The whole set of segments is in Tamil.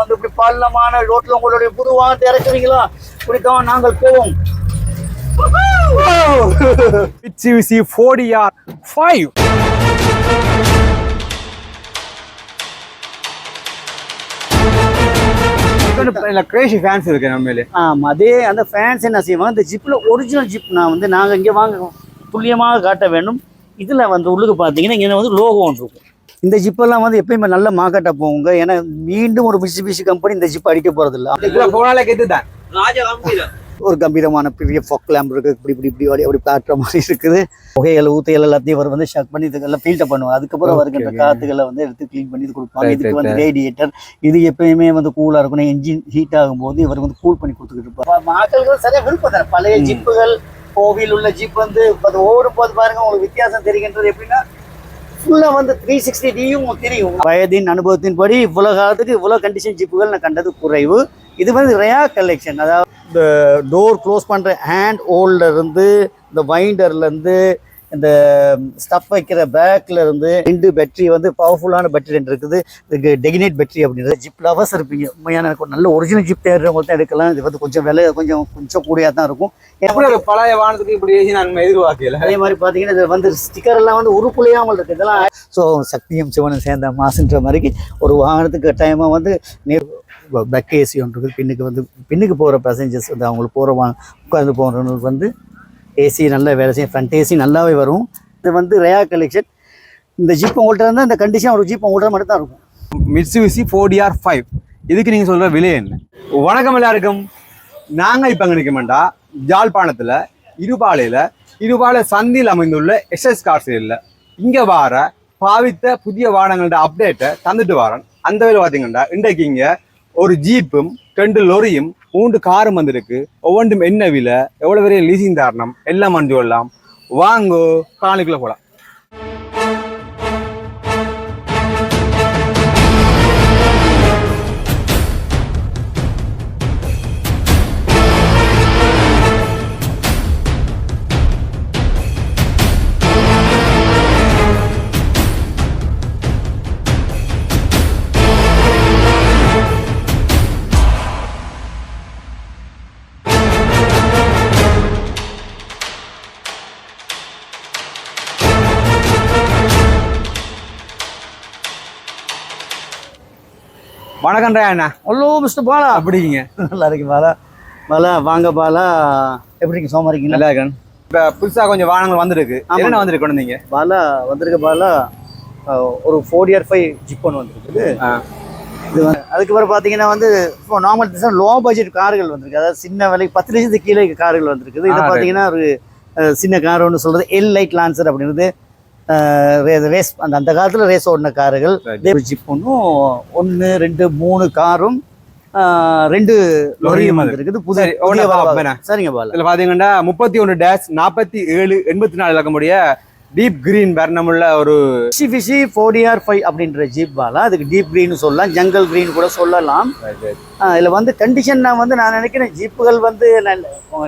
வந்து இப்படி பள்ளமான ரோட்ல உங்களுடைய புது வாகனத்தை இறக்குறீங்களா? இப்படித்தான் நாங்கள் போவோம். மிட்சுபிஷி ஃபோர்டிஆர் ஃபைவ் கிரேஷி ஃபேன்ஸ் இருக்கு நம்ம மேலே. ஆமா அதே அந்த ஃபேன்ஸ் என்ன செய்வாங்க? இந்த ஜிப்ல ஒரிஜினல் ஜிப் நான் வந்து நாங்க இங்க வாங்க துல்லியமாக காட்ட வேண்டும். இதுல வந்து உள்ளுக்கு பாத்தீங்கன்னா இங்க வந்து லோகோ ஒன்று இருக்கும். இந்த ஜிப்பெல்லாம் வந்து எப்பயுமே நல்ல மார்க்கெட்டாக போகுங்க. ஏன்னா மீண்டும் ஒரு மிஷிபிஷி கம்பெனி இந்த ஜிப் அடிக்க தான் ஒரு கம்பீரமான பெரிய ஃபொக் லேம்ப் இருக்கு. இப்படி இப்படி இப்படி அப்படி அப்படி காட்டுற மாதிரி இருக்குது. புகைகள் ஊத்தைகள் எல்லாத்தையும் அவர் வந்து ஷக் பண்ணி இதுக்கெல்லாம் ஃபில்டர் பண்ணுவாங்க அதுக்கப்புறம் வருகின்ற. காத்துகளை வந்து எடுத்து க்ளீன் பண்ணி இது கொடுப்பாங்க. இதுக்கு வந்து. ரேடியேட்டர் இது எப்பயுமே வந்து கூலா இருக்கணும். என்ஜின் ஹீட் ஆகும்போது இவர் வந்து கூல் பண்ணி கொடுத்துக்கிட்டு இருப்பார். மக்களுக்கு சரியா விருப்பம் பழைய. ஜிப்புகள் கோவில் உள்ள ஜிப் வந்து அது ஓடும் போது பாருங்க உங்களுக்கு வித்தியாசம் தெரிகின்றது எப்படின்னா ஃபுல்லாக வந்து த்ரீ சிக்ஸ்டி டியும் தெரியும். வயதின் அனுபவத்தின் படி இவ்வளோ காலத்துக்கு இவ்வளோ கண்டிஷன் ஜிப்புகள் நான் கண்டது குறைவு. இது வந்து ரயா கலெக்ஷன் அதாவது இந்த டோர் க்ளோஸ் பண்ணுற ஹேண்ட் ஹோல்டர் இருந்து இந்த வைண்டர்லேருந்து இந்த ஸ்டஃப் வைக்கிற பேக்ல இருந்து ரெண்டு பேட்டரி வந்து பவர்ஃபுல்லான பேட்டரி ரெண்டு இருக்குது. இதுக்கு டெகினேட் பேட்டரி அப்படின்றது. ஜிப் லவர்ஸ் இருப்பீங்க. உண்மையான எனக்கு நல்ல ஒரிஜினல் ஜிப் தேடுறவங்க தான் எடுக்கலாம். இது வந்து கொஞ்சம் விலை கொஞ்சம் கொஞ்சம் கூடியாக தான் இருக்கும். எப்படி ஒரு பழைய வாகனத்துக்கு இப்படி ஏசி நான் எதிர்பார்க்கல? அதே மாதிரி பார்த்தீங்கன்னா இது வந்து ஸ்டிக்கர் எல்லாம் வந்து உருப்புலையாமல் இருக்கு. இதெல்லாம் ஸோ சக்தியும் சிவனும் சேர்ந்த மாசுன்ற மாதிரிக்கு ஒரு வாகனத்துக்கு டைமாக வந்து நேர் பேக் ஏசி ஒன்று இருக்குது. பின்னுக்கு வந்து பின்னுக்கு போகிற பேசஞ்சர்ஸ் வந்து அவங்களுக்கு போகிற வா உட்கார்ந்து போகிறவங்களுக்கு வந்து ஏசி நல்லா வேலை செய்யும். ஃப்ரண்ட் ஏசி நல்லாவே வரும். இது வந்து ரேயா கலெக்ஷன் இந்த ஜீப் உங்கள்கிட்ட இருந்தால் இந்த கண்டிஷன் ஒரு ஜீப் உங்கள்கிட்ட மட்டும் தான் இருக்கும் மிட்சுபிஷி ஃபோர்டிஆர் ஃபைவ் இதுக்கு நீங்கள் சொல்கிற விலை என்ன? வணக்கம் எல்லாருக்கும். நாங்கள் இப்போ அங்கே நிற்க வேண்டாம் ஜாழ்ப்பாணத்தில் இருபாலையில் இருபாலை சந்தியில் அமைந்துள்ள எஸ்எஸ் கார் சேலில் இங்கே வார பாவித்த புதிய வாகனங்களோட அப்டேட்டை தந்துட்டு வரேன். அந்த வேலை பார்த்தீங்கன்னா இன்றைக்கு இங்கே ஒரு ஜீப்பும் ரெண்டு லொரியும் மூன்று காரும் வந்திருக்கு. ஒவ்வொன்றும் என்ன விலை? எவ்வளோ பெரிய லீசிங் தாரணம்? எல்லாம் வந்து எல்லாம் வாங்கோ காணிக்குள்ள போகலாம் வணக்கம் அண்ணா. Hello mister Bala. அப்படிங்க நல்லா இருக்கு பாலா. பாலா வாங்க பாலா. எப்படிங்க சோமா இருக்கீங்களா? நல்லா இருக்கேன். இப்ப புதுசா கொஞ்சம் வாகனங்கள் வந்திருக்கு. என்ன வந்திருக்கு நீங்க? பாலா வந்திருக்க பாலா ஒரு ஃபோர் இயர் ஃபைவ் ஜிப் ஒன்று வந்திருக்குது. இது வந்து அதுக்கு பிறகு பார்த்தீங்கன்னா வந்து இப்போ நார்மல் லோ பட்ஜெட் கார்கள் வந்திருக்கு. அதாவது சின்ன விலை பத்து லட்சத்துக்கு கீழே கார்கள் வந்திருக்குது. இது. பார்த்தீங்கன்னா ஒரு சின்ன கார் ஒன்று சொல்றது எல் லைட் லான்சர் அப்படின்றது. ரேஸ் அந்த அந்த காலத்தில் ரேஸ் ஓடின கார்கள். ஜிப் ஒன்றும் ஒன்று ரெண்டு மூணு காரும் ரெண்டு லொரியும். வந்திருக்குது. புது? சரிங்க பாலா இதுல பாத்தீங்கன்னா முப்பத்தி ஒன்று டேஷ் நாற்பத்தி ஏழு எண்பத்தி நாலு இலக்கமுடைய டீப் கிரீன் வர்ணமுள்ள ஒரு ஃபிஷி ஃபிஷி ஃபோர்டிஆர் ஃபைவ் அப்படின்ற ஜீப் பாலா அதுக்கு டீப் க்ரீன் சொல்லலாம் ஜங்கல் க்ரீன் கூட சொல்லலாம். இதில் வந்து கண்டிஷன் நான் வந்து நான் நினைக்கிறேன் ஜீப்புகள் வந்து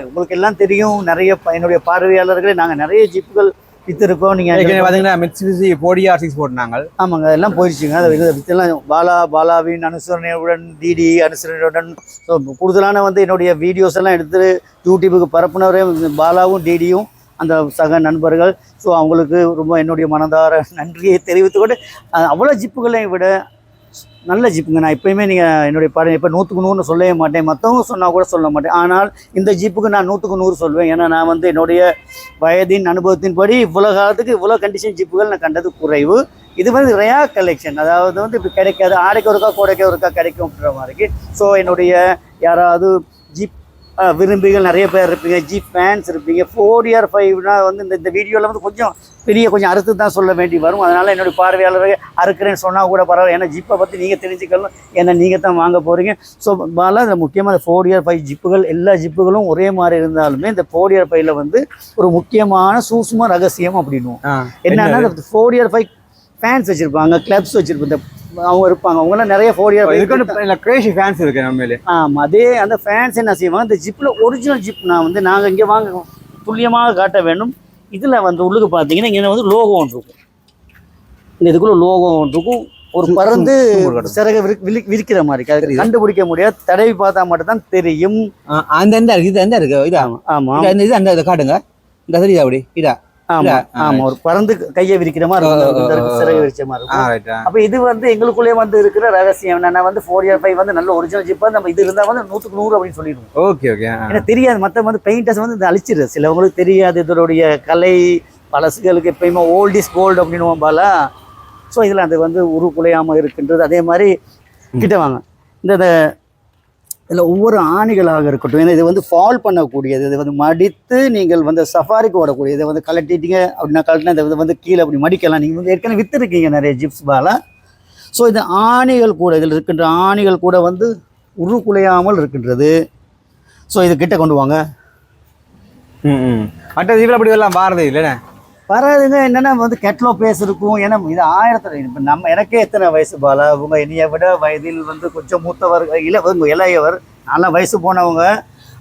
உங்களுக்கு எல்லாம் தெரியும். நிறைய என்னுடைய பார்வையாளர்களே நாங்கள் நிறைய ஜீப்புகள் ஏற்கனவே நீங்கள் பாத்தீங்கன்னா மிட்சுபிஷி ஃபோர்டி ஆர் சிக்ஸ் போட்டாங்க ஆமாங்க அதெல்லாம் போயிடுச்சுங்க அதை வித்தெல்லாம் பாலா பாலாவின் அனுசரணையுடன் டிடி அனுசரணையுடன் ஸோ கூடுதலான வந்து என்னுடைய வீடியோஸ் எல்லாம் எடுத்து யூடியூபுக்கு பரப்புனவரே பாலாவும் டிடியும் அந்த சக நண்பர்கள். ஸோ அவங்களுக்கு ரொம்ப என்னுடைய மனதார நன்றியை தெரிவித்துக்கொண்டு அவ்வளோ ஜிப்புகளை விட நல்ல ஜிப்புங்க நான் எப்பயுமே நீங்கள் என்னுடைய பாரு இப்போ நூற்றுக்கு நூறுன்னு சொல்லவே மாட்டேன். மற்றவங்க சொன்னால் கூட சொல்ல மாட்டேன். ஆனால் இந்த ஜீப்புக்கு நான் நூற்றுக்கு நூறு சொல்வேன். ஏன்னா நான் வந்து என்னுடைய வயதின் அனுபவத்தின்படி இவ்வளோ காலத்துக்கு இவ்வளோ கண்டிஷன் ஜீப்புகள் நான் கண்டது குறைவு. இது வந்து ரயா கலெக்ஷன் அதாவது வந்து இப்போ கிடைக்காது. ஆடைக்கு ஒருக்கா கோடைக்கு ஒருக்கா கிடைக்கும்ன்ற மாதிரி. ஸோ என்னுடைய யாராவது ஜீப் விரும்பிகள் நிறைய பேர் இருப்பீங்க. ஜீப் ஃபேன்ஸ் இருப்பீங்க. ஃபோர் இயர் ஃபைவ்னா வந்து இந்த இந்த வீடியோவில் வந்து கொஞ்சம் பெரிய கொஞ்சம் அறுத்து தான் சொல்ல வேண்டி வரும். அதனால் என்னுடைய பார்வையாளர்கள் அறுக்கிறேன்னு சொன்னால் கூட பரவாயில்ல. ஏன்னா ஜிப்பை பற்றி நீங்கள் தெரிஞ்சுக்கலாம் ஏன்னா நீங்கள் தான் வாங்க போகிறீங்க ஸோ பாலா இந்த முக்கியமாக இந்த ஃபோர் இயர் ஃபைவ் ஜிப்புகள் எல்லா ஜிப்புகளும் ஒரே மாதிரி இருந்தாலுமே இந்த ஃபோர் இயர் ஃபைவ்ல வந்து ஒரு முக்கியமான சூஸ்ம ரகசியம் அப்படின்னுவோம். என்னன்னா ஃபோர் இயர் ஃபைவ் ஃபேன்ஸ் வச்சிருப்பாங்க கிளப்ஸ் வச்சிருப்பாங்க. இந்த அவங்க இருப்பாங்க. அவங்களாம் நிறைய ஃபோர் இயர் கிரேஷி ஃபேன்ஸ் இருக்கு நம்ம மேலே. ஆமாம் அதே அந்த ஃபேன்ஸ் என்ன செய்வாங்க? இந்த ஜிப்பில் ஒரிஜினல் ஜிப் நான் வந்து நாங்கள் இங்கே வாங்க துல்லியமாக காட்ட வேண்டும். இதில் வந்து உள்ளுக்கு பார்த்தீங்கன்னா இங்கே வந்து லோகோ ஒன்று இருக்கும். இந்த இதுக்குள்ளே லோகோ ஒன்று இருக்கும். ஒரு பறந்து. சிறக விரி- விரி- விரிக்கிற மாதிரி அது. கண்டுபிடிக்க முடியாது தடவி பார்த்தா மட்டும் தான் தெரியும் அந்த இருக்கு இது எந்த இருக்கு. இதா? ஆமா ஆமா. இது அந்த அந்த காட்டுங்க. இந்த சரியா அப்படி? இதா. ஆமா ஆமா ஒரு பறந்து கையை விரிக்கிற மாதிரி ஓ, இருக்கும். இந்த ஓ, ஓ. சிறகு விரிச்ச மாதிரி இருக்கும். அப்ப இது வந்து எங்களுக்குள்ளே வந்து இருக்கிற ரகசியம் என்னன்னா வந்து ஃபோர் இயர் ஃபைவ் வந்து நல்ல ஒரிஜினல் ஜிப்பா நம்ம இது இருந்தா வந்து நூத்துக்கு நூறு அப்படின்னு சொல்லிடுவோம். ஓகே ஓகே ஏன்னா தெரியாது மத்த வந்து பெயிண்டர்ஸ் வந்து இதை அழிச்சிடுது சிலவங்களுக்கு தெரியாது இதனுடைய கலை பழசுகளுக்கு எப்பயுமே ஓல்ட் இஸ் கோல்டு அப்படின்னு பால. ஸோ இதில் அது வந்து உருக்குலையாமல் இருக்கின்றது. அதே மாதிரி கிட்ட வாங்க. இந்த இந்த இதில் ஒவ்வொரு ஆணிகளாக இருக்கட்டும். ஏன்னா இது வந்து ஃபால் பண்ணக்கூடியது. இது வந்து மடித்து நீங்கள் வந்து சஃபாரிக்கு ஓடக்கூடிய இதை வந்து கலட்டிட்டீங்க அப்படின்னா கலட்டினா இதை வந்து கீழே அப்படி மடிக்கலாம். நீங்கள் வந்து ஏற்கனவே விற்றுருக்கீங்க நிறைய ஜிப்ஸ் பாலை ஸோ இது ஆணிகள் கூட இதில் இருக்கின்ற ஆணிகள் கூட வந்து உருக்குலையாமல் இருக்கின்றது. ஸோ இது கிட்ட கொண்டு வாங்க. ம் ம் மற்ற தீவில் அப்படி எல்லாம் பாரதே இல்லைண்ணே வராதுங்க. என்னன்னா வந்து கெட்லோ பேஸ் இருக்கும் ஏன்னா இது ஆயிரத்துல இப்போ நம்ம எனக்கே எத்தனை வயசு பாலா? அவங்க என்னைய விட வயதில் வந்து கொஞ்சம் மூத்தவர் இள இளையவர். நல்லா வயசு போனவங்க.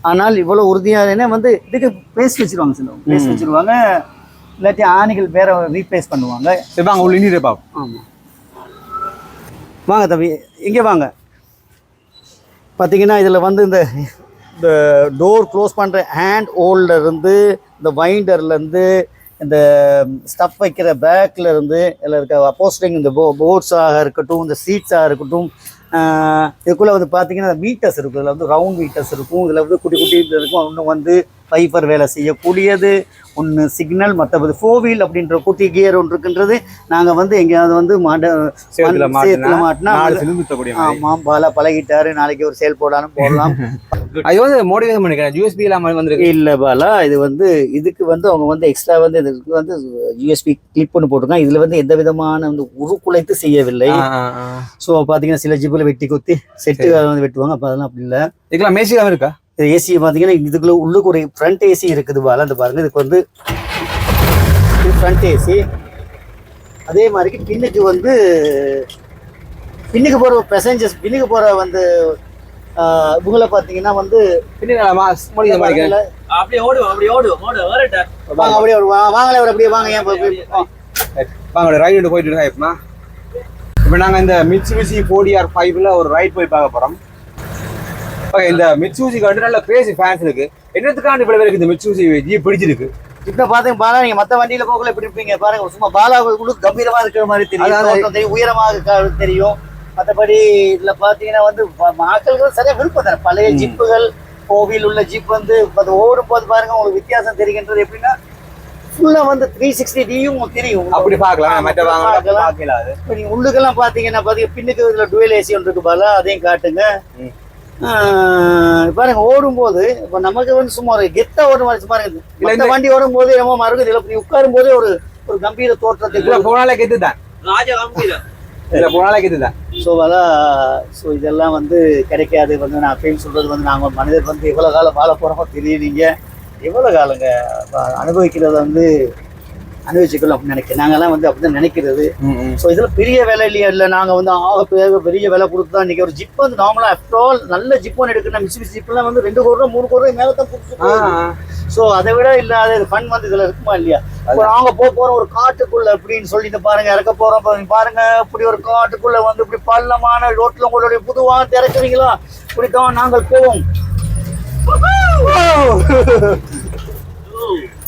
ஆனால் இவ்வளோ உறுதியாக வந்து இதுக்கு பேஸ் வச்சிருவாங்க பேஸ் ம். வச்சிருவாங்க. இல்லாட்டி ஆணிகள் வேற ரீப்ளேஸ் பண்ணுவாங்க. வாங்க உள்ள இனி பாப்போம் ஆமாம் வாங்க தம்பி. இங்கே வாங்க. பார்த்தீங்கன்னா இதில் வந்து இந்த இந்த டோர் க்ளோஸ் பண்ணுற ஹேண்ட் இருந்து இந்த வைண்டர்லேருந்து இந்த ஸ்டஃப் வைக்கிற பேக்கில் இருந்து இதில் இருக்க அப்போஸ்டிங் இந்த போ போர்ட்ஸாக இருக்கட்டும் இந்த சீட்ஸாக இருக்கட்டும் இதுக்குள்ளே வந்து பார்த்தீங்கன்னா மீட்டர்ஸ் இருக்கும். இதில் வந்து ரவுண்ட் மீட்டர்ஸ் இருக்கும். இதில் வந்து குட்டி குட்டி இருக்கும். ஒன்று வந்து ஃபைபர் வேலை செய்யக்கூடியது ஒன்று சிக்னல் மற்றது ஃபோர் வீல் அப்படின்ற குட்டி கியர் ஒன்று இருக்கின்றது நாங்கள் வந்து எங்கேயாவது வந்து மாட சேத்துல சேத்துல மாட்டினா ஆமாம் பாலா பழகிட்டாரு. நாளைக்கு ஒரு சேல் போடாலும் போடலாம். அது வந்து மோடிஃபிகேஷன் பண்ணிக்கிறேன் யூஎஸ்பி இல்லாம வந்திருக்கு. இல்ல பாலா இது வந்து இதுக்கு வந்து அவங்க வந்து எக்ஸ்ட்ரா வந்து இதுக்கு வந்து யூஎஸ்பி கிளிப் பண்ணி போட்டிருக்காங்க. இதுல வந்து எந்த விதமான வந்து உருக்குலைத்து செய்யவில்லை. ஸோ பாத்தீங்கன்னா சில ஜிப்பில் வெட்டி குத்தி செட்டு வந்து வெட்டுவாங்க. அப்போ அதெல்லாம் அப்படி இல்லை. இதுக்கெல்லாம் மேசி இல்லாம இருக்கா? இது ஏசி பார்த்தீங்கன்னா இதுக்குள்ள உள்ளுக்கு ஒரு ஃப்ரண்ட் ஏசி இருக்குது பாலா. இந்த பாருங்க இதுக்கு வந்து ஃப்ரண்ட் ஏசி அதே மாதிரி பின்னுக்கு வந்து பின்னுக்கு போகிற பேசஞ்சர்ஸ் பின்னுக்கு போகிற வந்து இவங்கள பார்த்தீங்கன்னா வந்து அப்படியே அப்படியே ஓடு வாங்க அப்படியே வாங்களே ஒரு அப்படியே வாங்க ஏன். வாங்க ரைடு போயிட்டு இருக்கா இப்பமா இப்போ நாங்க இந்த மிட்சுபிசி ஃபோர்டி ஆர் ஃபைவ்ல ஒரு ரைட் போய் பார்க்க போறோம். ஓகே இந்த மிட்சுபிசிக்கு வந்து நல்ல கிரேசி ஃபேன்ஸ் இருக்கு. என்னத்துக்காண்டி இவ்வளவு பேருக்கு இந்த மிட்சுபிசி ஜீப் பிடிச்சிருக்கு? இப்ப பாத்தீங்க பாலா நீங்க மத்த வண்டியில போகல எப்படி இருப்பீங்க. பாருங்க சும்மா பாலா உங்களுக்கு கம்பீரமா இருக்கிற மாதிரி தெரியும். தெரியும் உயரமாக இருக்க தெரியும். மத்தபடி இதுல பாத்தீங்கன்னா வந்து மக்களுக்கு சரியா விருப்பம் தானே. பழைய. ஜிப்புகள் கோவில் உள்ள ஜிப் வந்து அது ஓடும் போது பாருங்க உங்களுக்கு வித்தியாசம் தெரிகின்றது எப்படின்னா ஃபுல்லா வந்து த்ரீ சிக்ஸ்டி டியும் தெரியும். அப்படி பார்க்கலாம். மற்ற வாங்க பார்க்கலாம். பார்க்கல அது. இப்ப நீங்க உள்ளுக்கெல்லாம் பாத்தீங்கன்னா பாத்தீங்க பின்னுக்கு இதுல டுவெல் ஏசி ஒன்று இருக்கு பாலா அதையும் காட்டுங்க. பாருங்க ஓடும்போது இப்ப நமக்கு வந்து சும்மா ஒரு கெத்தா ஓடும் மாதிரி சும்மா இருக்குது இல்ல, இந்த வண்டி ஓடும்போது என்னமோ மருந்து இதுல நீ உட்காரும் போதே ஒரு ஒரு கம்பீர தோற்றத்தை இதுல போனாலே கெத்து தான் ராஜா கம்பீரம். இதுல போனாலே ஸோ அதான் ஸோ இதெல்லாம் வந்து கிடைக்காது. வந்து நான் அப்பயும் சொல்றது வந்து நாங்கள் மனிதர் வந்து எவ்வளோ காலம் வாழ போகிறோமோ தெரியுறீங்க எவ்வளோ காலங்க? அனுபவிக்கிறது வந்து அனுபவிச்சுக்கலாம் அப்படின்னு நினைக்கிறேன். நாங்கெல்லாம் வந்து அப்படிதான் நினைக்கிறது. ஸோ இதில் பெரிய விலை இல்லையா? இல்லை நாங்கள் வந்து ஆக பெரிய பெரிய விலை கொடுத்து தான் இன்றைக்கி ஒரு ஜிப் வந்து நார்மலாக ஆஃப்டர் நல்ல ஜிப் ஒன்று எடுக்கணும். மிஸ் ஜிப்லாம் வந்து ரெண்டு கோடி ரூபா மூணு கோடி ரூபாய் மேலே தான் கொடுத்து ஸோ அதை விட இல்லாத ஃபன் வந்து இதில் இருக்குமா இல்லையா? இப்போ நாங்கள் போக போகிறோம் ஒரு காட்டுக்குள்ள அப்படின்னு சொல்லிட்டு பாருங்க இறக்க போகிறோம் பாருங்க இப்படி ஒரு காட்டுக்குள்ள வந்து இப்படி பள்ளமான ரோட்டில் உங்களுடைய புதுவாக திறக்குறீங்களா? இப்படித்தான் நாங்கள் போவோம். நிக்கிறேன்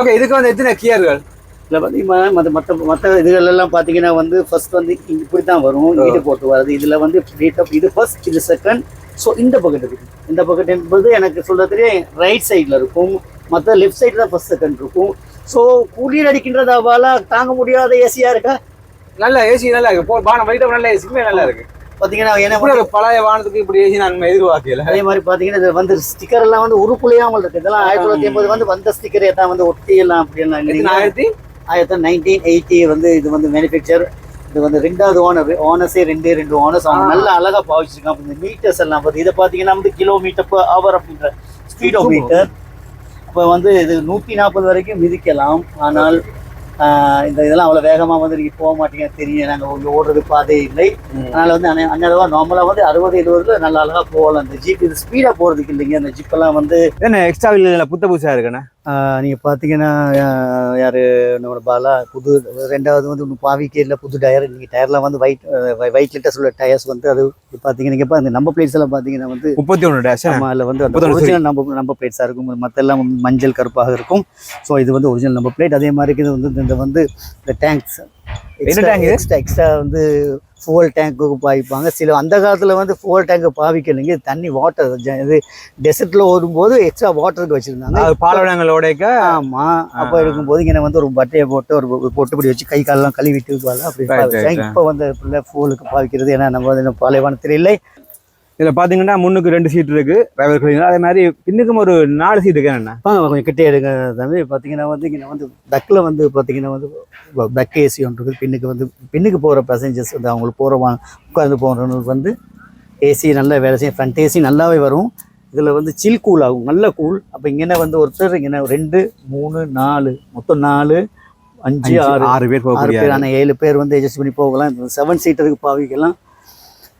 ஓகே இதுக்கு வந்து எத்தனை கியர்கள்? இதில் பார்த்தீங்கன்னா மற்ற மற்ற மற்ற இதுகள் எல்லாம் பார்த்தீங்கன்னா வந்து ஃபர்ஸ்ட் வந்து இங்க இப்படி தான் வரும் ஈடு போட்டு வருது இதில் வந்து இது ஃபர்ஸ்ட் இது செகண்ட் ஸோ இந்த பக்கெட் இந்த பக்கெட் என்பது எனக்கு சொல்றதுலேயே ரைட் சைடில் இருக்கும். மற்ற லெஃப்ட் சைடு தான் ஃபர்ஸ்ட் செகண்ட் இருக்கும். ஸோ குளிர் அடிக்கின்றது அவால தாங்க முடியாத ஏசியாக இருக்கா? நல்ல ஏசி நல்லா இருக்கு. போ வானம் வைட்ட நல்ல ஏசிக்குமே நல்லா இருக்கு. பார்த்தீங்கன்னா ஒரு பழைய வானத்துக்கு இப்படி ஏசி நான் எதிர்பார்க்கல. அதே மாதிரி பார்த்தீங்கன்னா இது வந்து ஸ்டிக்கர் எல்லாம் வந்து உருக்குலையாமல் இருக்கு. இதெல்லாம் ஆயிரத்தி தொள்ளாயிரத்தி எண்பது வந்து வந்த ஸ்டிக்கரே தான் வந்து அப்படியெல்லாம் எத்தனை? இல்லைங்க ஆயிரத்தி ஆயிரத்தி நைன்டீன் எயிட்டி வந்து இது வந்து மேனுஃபேக்சர் இது வந்து ரெண்டாவது ஓனர் ஓனர்ஸே ரெண்டே ரெண்டு ஓனர்ஸ் அவங்க. நல்ல அழகா பாவிச்சிருக்காங்க. இந்த மீட்டர்ஸ் எல்லாம் பார்த்து இதை பார்த்தீங்கன்னா வந்து கிலோமீட்டர் per ஹவர் அப்படின்ற ஸ்பீடோ மீட்டர் அப்போ வந்து இது நூற்றி நாற்பது வரைக்கும் மிதிக்கலாம். ஆனால் இந்த இதெல்லாம் அவ்வளோ வேகமாக வந்து நீங்கள் போக மாட்டீங்க தெரியும். நாங்கள் இங்கே ஓடுறது பாதே இல்லை. அதனால வந்து அன்ன- அந்நேரமா நார்மலாக வந்து அறுபது எழுபதுல நல்ல அழகா போகலாம். இந்த ஜீப் இது ஸ்பீடாக போகிறதுக்கு இல்லைங்க. அந்த ஜீப்பெல்லாம் வந்து என்ன எக்ஸ்ட்ரா இல்ல புத்த புதுசா இருக்குண்ணே ஆஹ், நீங்க பார்த்தீங்கன்னா யார் நம்மளோட பாலா புது ரெண்டாவது வந்து ஒன்று பாவிக்கேரில் புது டயர் நீங்கள் டயர்லாம் வந்து ஒயிட் ஒயிட் லிட்டர்ஸ் உள்ள டயர்ஸ் வந்து அது பார்த்தீங்கன்னா நீங்கள் இப்போ அந்த நம்ம பிளேட்ஸ் எல்லாம் பார்த்தீங்கன்னா வந்து முப்பத்தி ஒன்று டேஷ் ஆமா அதில் வந்து அந்த ஒரிஜினல் நம்ப நம்பர் பிளேட்ஸாக இருக்கும் மற்ற எல்லாம் வந்து மஞ்சள் கருப்பாக இருக்கும். ஸோ இது வந்து ஒரிஜினல் நம்பர் பிளேட் அதே மாதிரி இது வந்து இந்த வந்து இந்த டேங்க்ஸ்? எக்ஸ்ட்ரா எக்ஸ்ட்ரா வந்து ஃபுவல் டேங்க்குக்கு பாவிப்பாங்க. சில அந்த காலத்தில் வந்து ஃபுவல் டேங்க்கு பாவிக்கலைங்க. தண்ணி வாட்டர் இது டெசர்ட்டில் ஓடும்போது எக்ஸ்ட்ரா வாட்டருக்கு வச்சுருந்தாங்க. பாலவனங்களோடைக்க ஆமா. அப்போ இருக்கும்போது இங்கே வந்து ஒரு பட்டையை போட்டு ஒரு பொட்டுப்படி வச்சு கை காலெல்லாம் கழுவிட்டு இருப்பாங்க அப்படி. இப்போ வந்து பிள்ளை ஃபோலுக்கு பாவிக்கிறது. ஏன்னா நம்ம வந்து பாலைவனத்தில் இல்லை. இதுல பாத்தீங்கன்னா முன்னுக்கு ரெண்டு சீட் இருக்கு டிரைவர் கிளீனர் அதே மாதிரி பின்னுக்கும் ஒரு நாலு சீட் இருக்கு என்ன கொஞ்சம் கிட்டே எடுங்க. தம்பி பார்த்தீங்கன்னா வந்து இங்கே வந்து டக்கில் வந்து பார்த்தீங்கன்னா வந்து டக் ஏசி ஒன்று இருக்குது. பின்னுக்கு வந்து பின்னுக்கு போகிற பேசஞ்சர்ஸ் வந்து அவங்களுக்கு போகிற உட்காந்து போகிறவங்களுக்கு வந்து ஏசி நல்லா வேலை செய்யும். ஃப்ரண்ட் ஏசி நல்லாவே வரும். இதில் வந்து சில் கூல் ஆகும். நல்ல கூல் அப்போ இங்கே வந்து ஒருத்தர் இங்கே ரெண்டு மூணு நாலு மொத்தம் நாலு அஞ்சு ஆறு. ஆறு பேர் ஆறு பேர் ஆனால் ஏழு பேர் வந்து அட்ஜஸ்ட் பண்ணி போகலாம். செவன் சீட்டருக்கு பாவிக்கலாம்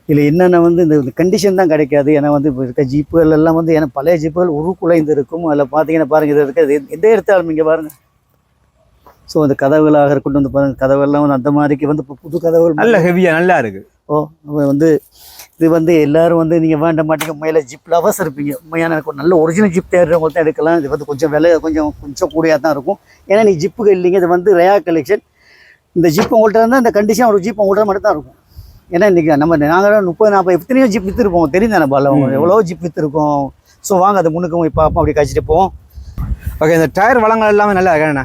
இதில் என்னென்ன வந்து இந்த கண்டிஷன் தான் கிடைக்காது. ஏன்னா வந்து இப்போ இருக்க ஜீப்புகள் எல்லாம் வந்து ஏன்னா பழைய ஜீப்புகள் உருக்குலைந்து இருக்கும். அதில் பார்த்தீங்கன்னா பாருங்கள் இது இருக்கிறது எந்த எடுத்தாலும் இங்கே பாருங்கள் ஸோ அந்த கதவுகளாக இருக்கட்டும் வந்து பாருங்கள் கதவெல்லாம் வந்து அந்த மாதிரிக்கு வந்து இப்போ புது கதவுகள் நல்ல ஹெவியா நல்லா இருக்கு. ஓ அப்ப வந்து இது வந்து எல்லாரும் வந்து நீங்கள் வேண்ட மாட்டீங்க. உண்மையில ஜிப் லவர்ஸ் இருப்பீங்க. உண்மையான எனக்கு நல்ல ஒரிஜினல் ஜிப் தேடுறவங்க தான் எடுக்கலாம். இது வந்து கொஞ்சம் விலை கொஞ்சம் கொஞ்சம் கூடியாக தான் இருக்கும். ஏன்னா நீ ஜிப்புக்கு இல்லைங்க இது வந்து ரேயா கலெக்ஷன் இந்த ஜிப் உங்கள்கிட்ட இருந்தால் இந்த கண்டிஷன் ஒரு ஜிப் உங்கள்கிட்ட மட்டும் தான் இருக்கும். ஏன்னா இன்றைக்கி நம்ம நாங்கள் முப்பது நாற்பது எத்தனையோ ஜிப் விற்றுருப்போம் தெரியும் தானே பால எவ்வளோ ஜிப் விற்றுருக்கோம் ஸோ வாங்க அதை முன்னுக்கு போய் பார்ப்போம் அப்படி கழிச்சிட்டு போவோம். ஓகே இந்த டயர் வளங்கள் எல்லாமே நல்லா இருக்கு என்ன?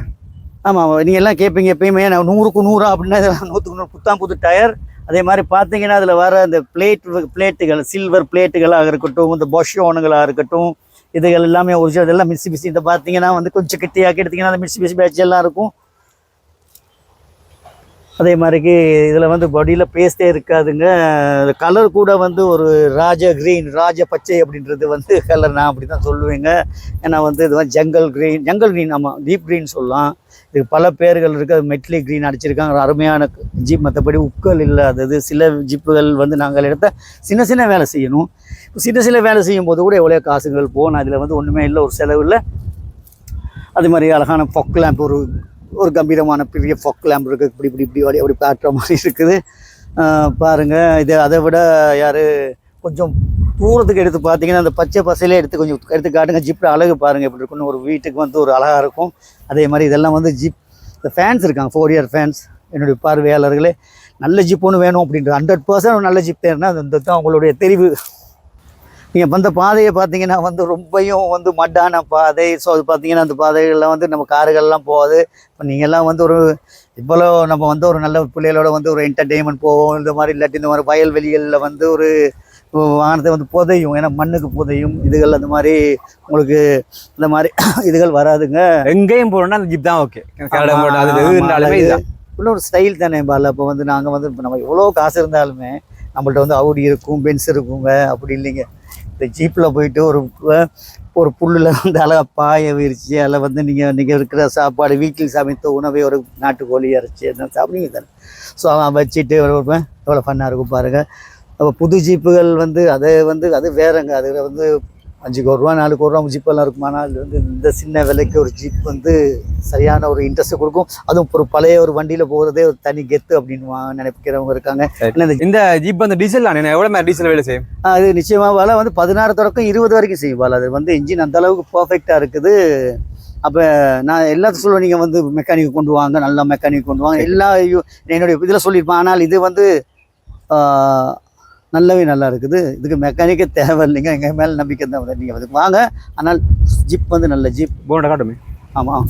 ஆமாம் நீங்கள் எல்லாம் கேட்பீங்க எப்பயுமே நான் நூறுக்கு நூறா அப்படின்னா இதெல்லாம் நூற்றுக்கு நூறு புத்தாம் புது டயர். அதே மாதிரி பார்த்தீங்கன்னா அதில் வர அந்த பிளேட் பிளேட்டுகள் சில்வர் பிளேட்டுகளாக இருக்கட்டும் இந்த பொஷோனுகளாக இருக்கட்டும் இதுகள் எல்லாமே ஒரிஜினல் இதெல்லாம் மிஸ்ஸி மிஸ்ஸி. இந்த பார்த்தீங்கன்னா வந்து கொஞ்சம் கிட்டியாக்கி எடுத்தீங்கன்னா அந்த மிஸ்ஸி மிஸ்ஸி பேட்ச் எல்லாம் இருக்கும். அதே மாதிரிக்கு இதில் வந்து பாடியில் பேஸ்டே இருக்காதுங்க. கலர் கூட வந்து ஒரு ராஜ கிரீன் ராஜ பச்சை அப்படின்றது வந்து கலர் நான் அப்படி தான் சொல்லுவேங்க. ஏன்னா வந்து இது வந்து ஜங்கல் கிரீன் ஜங்கல் கிரீன் ஆமாம் டீப் க்ரீன் சொல்லலாம். இதுக்கு பல பேர்கள் இருக்குது அது மெட்லி கிரீன் அடிச்சிருக்காங்க. ஒரு அருமையான ஜீப் மற்றபடி உக்கல் இல்லாதது சில ஜிப்புகள் வந்து நாங்கள் எடுத்த சின்ன சின்ன வேலை செய்யணும். சின்ன சின்ன வேலை செய்யும் போது கூட எவ்வளோ காசுகள் போகணும் அதில் வந்து ஒன்றுமே இல்லை ஒரு செலவு இல்லை. அது மாதிரி அழகான ஃபொக் லேம்ப் ஒரு ஒரு கம்பீரமான பெரிய ஃபொக் லேம்ப் இருக்குது இப்படி இப்படி இப்படி அப்படி அப்படி காட்டுற மாதிரி இருக்குது. பாருங்கள் இது அதை விட யார் கொஞ்சம் தூரத்துக்கு எடுத்து பார்த்தீங்கன்னா அந்த பச்சை பசையிலே எடுத்து கொஞ்சம் எடுத்து காட்டுங்க. ஜிப்பில் அழகு பாருங்கள் எப்படி இருக்குன்னு ஒரு வீட்டுக்கு வந்து ஒரு அழகாக இருக்கும். அதே மாதிரி இதெல்லாம் வந்து ஜிப் இந்த ஃபேன்ஸ் இருக்காங்க. ஃபோர் இயர் ஃபேன்ஸ் என்னுடைய பார்வையாளர்களே நல்ல ஜிப் ஒன்று வேணும் அப்படின்ற ஹண்ட்ரட் பர்சன்ட் நல்ல ஜிப் தேர்னா அந்த தான் அவங்களுடைய தெரிவு நீங்கள் வந்த பாதையை பார்த்தீங்கன்னா வந்து ரொம்பையும் வந்து மட்டான பாதை. ஸோ அது பார்த்தீங்கன்னா அந்த பாதைகளில் வந்து நம்ம காருகள்லாம் போகாது. இப்போ நீங்கள்லாம் வந்து ஒரு இவ்வளோ நம்ம வந்து ஒரு நல்ல பிள்ளைகளோட வந்து ஒரு என்டர்டெயின்மெண்ட் போவோம். இந்த மாதிரி இல்லாட்டி இந்த மாதிரி வயல்வெளிகளில் வந்து ஒரு வாகனத்தை வந்து புதையும். ஏன்னா மண்ணுக்கு புதையும். இதுகள் அந்த மாதிரி உங்களுக்கு இந்த மாதிரி இதுகள் வராதுங்க. எங்கேயும் போறோம்னா அந்த ஜிப் தான் ஓகே உள்ள ஒரு ஸ்டைல் தானே பால. அப்போ வந்து நாங்கள் வந்து இப்ப நம்ம எவ்வளோ காசு இருந்தாலுமே நம்மள்ட்ட வந்து அவுடி இருக்கும் பென்ஸ் இருக்குங்க. அப்படி இல்லைங்க. இந்த ஜீப்பில் போயிட்டு ஒரு ஒரு புல்லில் வந்து அழகாக பாய விரிச்சு அதில் வந்து நீங்கள் நீங்கள் இருக்கிற சாப்பாடு வீட்டில் சமைத்த உணவை ஒரு நாட்டுக்கோழி அரைச்சி என்ன சாப்பிடுங்க தானே. ஸோ அவன் வச்சுட்டு ஒரு எவ்வளோ ஃபன்னாக இருக்கும் பாருங்கள் அப்போ புது ஜீப்புகள் வந்து அதை வந்து அது வேறங்க. அது வந்து அஞ்சு கோடி ரூபா நாலு ரூபா ஜீப்பெல்லாம் இருக்கும்? ஆனால் அது வந்து இந்த சின்ன விலைக்கு ஒரு ஜீப் வந்து சரியான ஒரு இன்ட்ரெஸ்ட் கொடுக்கும். அதுவும் ஒரு பழைய ஒரு வண்டியில் போகிறதே ஒரு தனி கெத்து அப்படின்னு நினைக்கிறவங்க இருக்காங்க. இந்த ஜிப் வந்து டீசல் தான்? எவ்வளவு மாதிரி டீசல் வேலை செய்யும்? அது நிச்சயமாக வேலை வந்து பதினாறு தொடக்கம் இருபது வரைக்கும் செய்யும் வேலை. அது வந்து இன்ஜின் அந்த அளவுக்கு பர்ஃபெக்டாக இருக்குது. அப்போ நான் எல்லாத்தையும் சொல்லுவேன். நீங்கள் வந்து மெக்கானிக் கொண்டு வாங்க நல்ல மெக்கானிக் கொண்டு வாங்க. எல்லா என்னுடைய இதில் சொல்லியிருப்பேன். ஆனால் இது வந்து நல்லாவே நல்லா இருக்குது இதுக்கு மெக்கானிக்கே தேவை இல்லைங்க எங்கள் மேலே நம்பிக்கை தான் நீங்கள் வந்து வாங்க. ஆனால் ஜிப் வந்து நல்ல ஜிப். போன காட்டுமே. ஆமாம்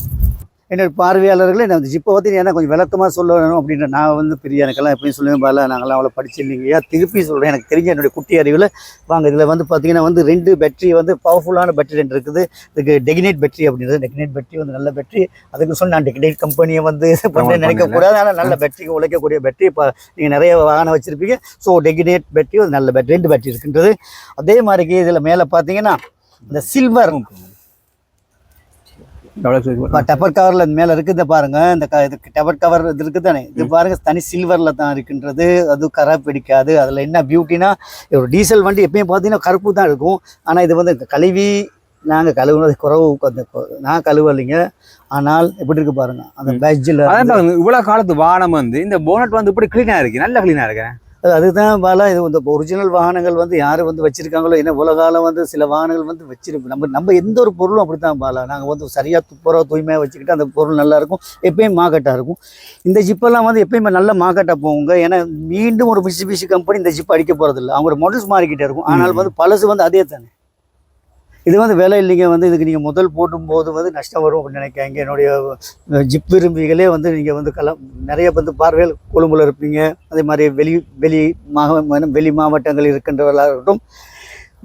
என்னோட பார்வையாளர்களே இந்த ஜிப்பை பற்றி ஏன்னா கொஞ்சம் விளக்கமாக சொல்லணும் அப்படின்ற நான் வந்து பெரிய எனக்கெல்லாம் எப்பயும் சொல்லுவேன் பால நாங்களாம் அவ்வளோ படிச்சிருந்தீங்கய்யா திருப்பி சொல்கிறேன் எனக்கு தெரிஞ்ச என்னுடைய குட்டி அறிவில் வாங்க இதில் வந்து பார்த்தீங்கன்னா வந்து ரெண்டு பேட்டரி வந்து பவர்ஃபுல்லான பேட்டரி ரெண்டு இருக்குது. இதுக்கு டெகினேட் பேட்டரி அப்படின்றது. டெகினேட் பேட்டரி வந்து நல்ல பேட்டரி அதுக்கு சொல்லி நான் டெகினேட் கம்பெனியை வந்து இது பண்ண நினைக்கக்கூடாது ஆனால் நல்ல பேட்டரிக்கு உழைக்கக்கூடிய பேட்டரி இப்போ நீங்கள் நிறைய வாகனம் வச்சுருப்பீங்க. ஸோ டெகினேட் பேட்டரி ஒரு நல்ல பேட்டரி ரெண்டு பேட்டரி இருக்குன்றது. அதே மாதிரிக்கு இதில் மேலே பார்த்தீங்கன்னா இந்த சில்வர் இப்போ டெப்பர் கவர்ல மேல இருக்குது பாருங்க. இந்த க- இது டெப்பர் கவர் இது இருக்குது தானே? இது பாருங்க தனி சில்வர்ல தான் இருக்கின்றது. அது கரை பிடிக்காது. அதுல என்ன பியூட்டினா ஒரு டீசல் வண்டி எப்பயும் பார்த்தீங்கன்னா கருப்பு தான் இருக்கும். ஆனா இது வந்து கழுவி நாங்கள் கழுவுனது குறவு அந்த நான் கழுவலைங்க. ஆனால் எப்படி இருக்கு பாருங்க அந்த பாருங்க, இவ்வளவு காலத்து வாகனம் வந்து இந்த போனட் வந்து இப்படி கிளீனா இருக்கு. நல்ல கிளீனா இருக்கு. அதுதான் பாலா இது இந்த ஒரிஜினல் வாகனங்கள் வந்து யார் வந்து வச்சிருக்காங்களோ ஏன்னா உலக காலம் வந்து சில வாகனங்கள் வந்து வச்சிருப்போம். நம்ம நம்ம எந்த ஒரு பொருளும் அப்படித்தான் பாலா. நாங்கள் வந்து சரியாக துப்புரவா தூய்மையாக வச்சுக்கிட்டு அந்த பொருள் நல்லா இருக்கும். எப்பயும் மார்க்கெட்டாக இருக்கும். இந்த ஜிப்பெல்லாம் வந்து எப்பயுமே நல்ல மார்க்கெட்டாக போகுங்க. ஏன்னா மீண்டும் ஒரு மிஷிபிஷி கம்பெனி இந்த ஜிப் அடிக்க போகிறதில்ல அவங்களோட மாடல்ஸ் மாறிக்கிட்டே இருக்கும். ஆனால் வந்து பழசு வந்து அதே தானே. இது வந்து விலை இல்லைங்க வந்து இதுக்கு நீங்கள் முதல் போடும்போது வந்து நஷ்டம் வரும் அப்படின்னு நினைக்காங்க என்னுடைய ஜிப் விரும்பிகளே வந்து நீங்கள் வந்து கல நிறைய வந்து பார்வையில் கொழும்புல இருப்பீங்க. அதே மாதிரி வெளி வெளி மாவட்ட வெளி மாவட்டங்கள் இருக்கின்றவர்களாக இருக்கட்டும்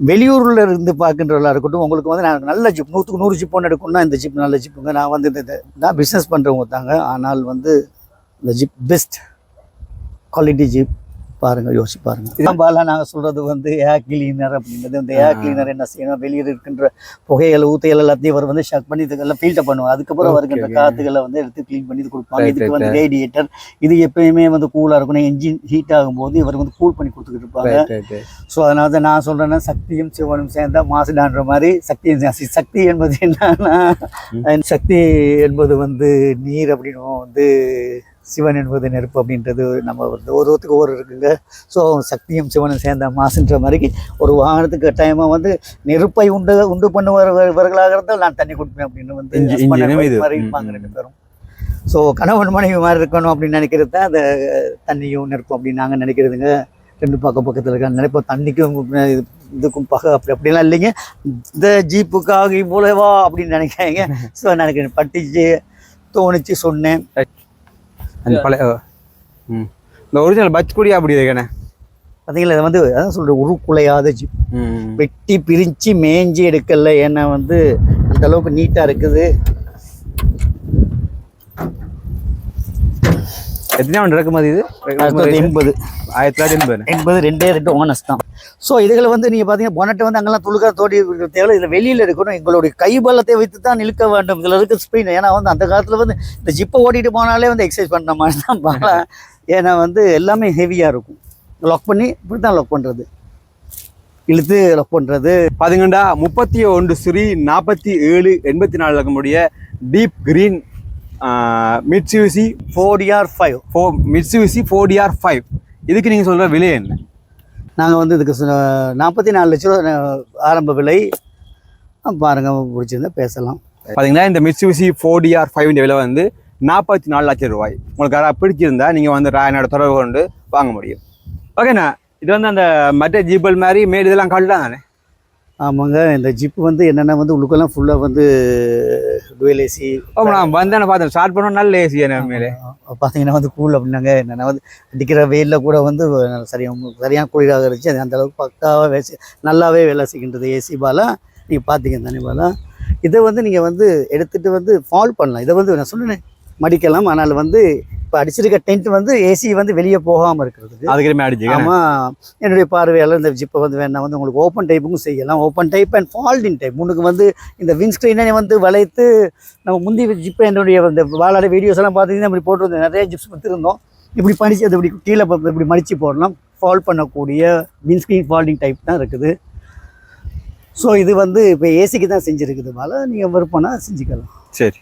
வெளியூரில் இருந்து பார்க்கின்றவர்களாக இருக்கட்டும் உங்களுக்கு வந்து நான் நல்ல ஜிப் நூற்றுக்கு நூறு ஜிப் ஒன்று எடுக்கணும்னா இந்த ஜிப் நல்ல ஜிப்புங்க நான் வந்து இந்த இந்த- நான் பிஸ்னஸ் பண்ணுறவங்க தாங்க ஆனால் வந்து இந்த ஜிப் பெஸ்ட் குவாலிட்டி ஜிப். பாருங்க யோசிச்சு பாருங்க. இதான் பாலா நாங்கள் சொல்றது வந்து ஏர் கிளீனர் அப்படின்றது. இந்த ஏர் கிளீனர் என்ன செய்யணும்? வெளியில் இருக்கின்ற புகைகள் ஊத்தைகள் எல்லாத்தையும் அவர் வந்து ஷக் பண்ணி இதுக்கெல்லாம் ஃபில்டர் பண்ணுவாங்க அதுக்கப்புறம் வருகின்ற. காத்துகளை வந்து எடுத்து க்ளீன் பண்ணி கொடுப்பாங்க. இதுக்கு வந்து ரேடியேட்டர் இது எப்பயுமே வந்து கூலாக இருக்கணும். என்ஜின் ஹீட் ஆகும்போது இவர் வந்து கூல் பண்ணி கொடுத்துக்கிட்டு இருப்பாங்க. ஸோ அதனால தான் நான் சொல்கிறேன்னா சக்தியும் சிவனும் சேர்ந்தா மாசுடான்ற மாதிரி சக்தியும் சக்தி என்பது என்னன்னா சக்தி என்பது வந்து நீர் அப்படின்னு வந்து சிவன் என்பது நெருப்பு அப்படின்றது நம்ம வந்து ஒரு ஒருத்துக்கு ஒரு இருக்குங்க. ஸோ சக்தியும் சிவனும் சேர்ந்த மாசுன்ற மாதிரி ஒரு வாகனத்துக்கு கட்டாயமாக வந்து நெருப்பை உண்டு உண்டு பண்ணுவர்களாக இருந்தால் நான் தண்ணி கொடுப்பேன் அப்படின்னு வந்து. மாதிரி இருப்பாங்க. ரெண்டு பேரும். ஸோ கணவன் மனைவி மாதிரி இருக்கணும் அப்படின்னு நினைக்கிறது தான் அந்த தண்ணியும் நெருப்பும் அப்படின்னு நாங்கள் நினைக்கிறதுங்க. ரெண்டு பக்கம் பக்கத்தில் இருக்க நினைப்போம். தண்ணிக்கும் இது- இதுக்கும் பக அப்படி அப்படிலாம் இல்லைங்க. இந்த ஜீப்புக்காக இவ்வளவா அப்படின்னு நினைக்காங்க ஸோ எனக்கு பட்டுச்சு தோணுச்சு சொன்னேன். அந்த பழைய ம். இந்த ஒரிஜினல் பச் குடி அப்படி இருக்கேனே பார்த்தீங்களா இது வந்து அதான் சொல்கிறேன் உருக்குலையாத ஜீப். வெட்டி பிரித்து மேய்ஞ்சி எடுக்கல ஏன்னா வந்து அந்த அளவுக்கு நீட்டாக இருக்குது. எத்தனை ஆண்டு இறக்குமதி இது எண்பது. ஆயிரத்தி தொள்ளாயிரத்தி எண்பது எண்பது ரெண்டே ரெண்டு ஓனஸ் தான் ஸோ இதுகளை வந்து நீங்கள் பார்த்தீங்கன்னா பொனட்டை வந்து அங்கெல்லாம் துளுக்க தோடி தேவை இதில் வெளியில் எடுக்கணும் எங்களுடைய கைபலத்தை வைத்து தான் இழுக்க வேண்டும். இதில் இருக்க ஸ்பீன் ஏன்னா வந்து அந்த காலத்தில் வந்து இந்த ஜிப்பை ஓட்டிட்டு போனாலே வந்து எக்ஸசைஸ் பண்ணுற மாதிரி தான் பாக்கலாம் ஏன்னா வந்து எல்லாமே ஹெவியாக இருக்கும். லாக் பண்ணி இப்படி தான் லாக் பண்ணுறது இழுத்து லாக் பண்ணுறது பாத்தீங்கன்னா முப்பத்தி ஒன்று ஸ்ரீ நாற்பத்தி ஏழு எண்பத்தி நாலு இருக்கக்கூடிய deep green Mitsubishi four five four Mitsubishi four TR five இதுக்கு நீங்கள் சொல்கிற விலை என்ன? நாங்கள் வந்து இதுக்கு நாற்பத்தி நாலு லட்ச ரூபா ஆரம்ப விலை. பாருங்கள் பிடிச்சிருந்தா பேசலாம். பார்த்தீங்கன்னா இந்த மிட்சியூசி ஃபோர் டிஆர் ஃபைவ் விலை வந்து நாற்பத்தி நாலு லட்சம் ரூபாய். உங்களுக்கு யாராவது பிடிச்சிருந்தா நீங்கள் வந்து ராயனோட தொடர்பு கொண்டு வாங்க முடியும். ஓகேண்ணா இது வந்து அந்த மற்ற ஜீப்பல் மாதிரி மேடு இதெல்லாம் கழட்டாங்க தானே? ஆமாங்க இந்த ஜிப் வந்து என்னென்னா வந்து உள்ளுக்கெல்லாம் ஃபுல்லாக வந்து டுவெல் ஏசி ஓ நான் வந்தேன் பார்த்தேன். ஸ்டார்ட் பண்ணோம் நல்ல ஏசி என்ன மேலே பார்த்தீங்கன்னா வந்து கூல் அப்படின்னாங்க. என்னென்னா வந்து அடிக்கிற வெயிலில் கூட வந்து சரியாக சரியான குளிராக இருந்துச்சு. அது அந்த அளவுக்கு பக்காவாக நல்லாவே வேலை செய்கின்றது ஏசி பாலா நீங்கள் பார்த்தீங்க தானே பாலா இதை வந்து நீங்கள் வந்து எடுத்துகிட்டு வந்து ஃபால் பண்ணலாம். இதை வந்து நான் சொன்னேன் மடிக்கலாம். ஆனால் வந்து இப்போ அடிச்சிருக்க டென்ட் வந்து ஏசி வந்து வெளியே போகாமல் இருக்கிறதுக்கு அதுக்கு அடிச்சு ஆமாம் என்னுடைய பார்வையாளர் இந்த ஜிப்பை வந்து வேணா வந்து உங்களுக்கு ஓப்பன் டைப்புக்கும் செய்யலாம். Open type and folding type முன்னுக்கு வந்து இந்த விண்ஸ்க்ரீனை வந்து வளைத்து நம்ம முந்தி ஜிப்பை என்னுடைய இந்த வாழாட வீடியோஸ் எல்லாம் பார்த்தீங்கன்னா இப்படி போட்டிருந்தோம். நிறைய ஜிப்ஸ் கொடுத்துருந்தோம் இப்படி படித்து அது இப்படி கீழே இப்படி மடித்து போடலாம். ஃபால் பண்ணக்கூடிய விண்ஸ்க்ரீன் ஃபால்டிங் டைப் தான் இருக்குது. ஸோ இது வந்து இப்போ ஏசிக்கு தான் செஞ்சுருக்குது. மேலே நீங்கள் விருப்பம்னா செஞ்சுக்கலாம். சரி.